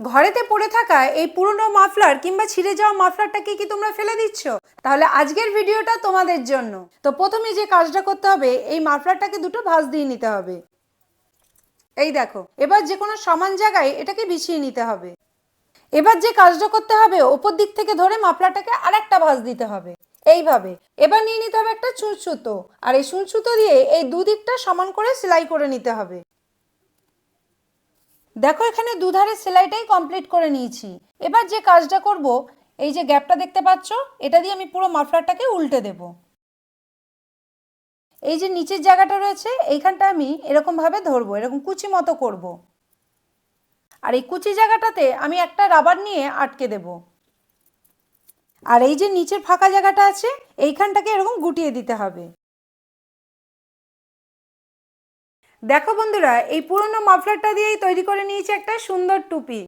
ঘরেতে পড়ে থাকা এই পুরনো মাফলার কিংবা ছিঁড়ে যাওয়া মাফলারটাকে কি তোমরা ফেলে দিচ্ছ? তাহলে আজকের ভিডিওটা তোমাদের জন্য। তো প্রথমে যে কাজটা করতে হবে, এই মাফলারটাকে দুটো ভাঁজ দিয়ে নিতে হবে। এই দেখো, এবার যে কোনো সমান জায়গায় এটাকে বিছিয়ে নিতে হবে। এবার যে কাজটা করতে হবে, ওপর দিক থেকে ধরে মাফলারটাকে আরেকটা ভাঁজ দিতে হবে। এইভাবে। এবার নিয়ে নিতে হবে একটা চুঁচ সুতো আর এই চুঁচ সুতো দিয়ে এই দুদিকটা সমান করে সেলাই করে নিতে হবে। দেখো, এখানে দুধারে সেলাইটাই কমপ্লিট করে নিয়েছি। এবার যে কাজটা করব, এই যে গ্যাপটা দেখতে পাচ্ছ, এটা দিয়ে আমি পুরো মাফলারটাকে উল্টে দেব। এই যে নিচের জায়গাটা রয়েছে, এইখানটা আমি এরকমভাবে ধরবো, এরকম কুচি মতো করব। আর এই কুচি জায়গাটাতে আমি একটা রাবার নিয়ে আটকে দেব। আর এই যে নিচের ফাঁকা জায়গাটা আছে, এইখানটাকে এরকম গুটিয়ে দিতে হবে। দেখো বন্ধুরা এই পুরনো মাফলারটা দিয়েই তৈরি করে নিয়েছি একটা সুন্দর টুপি।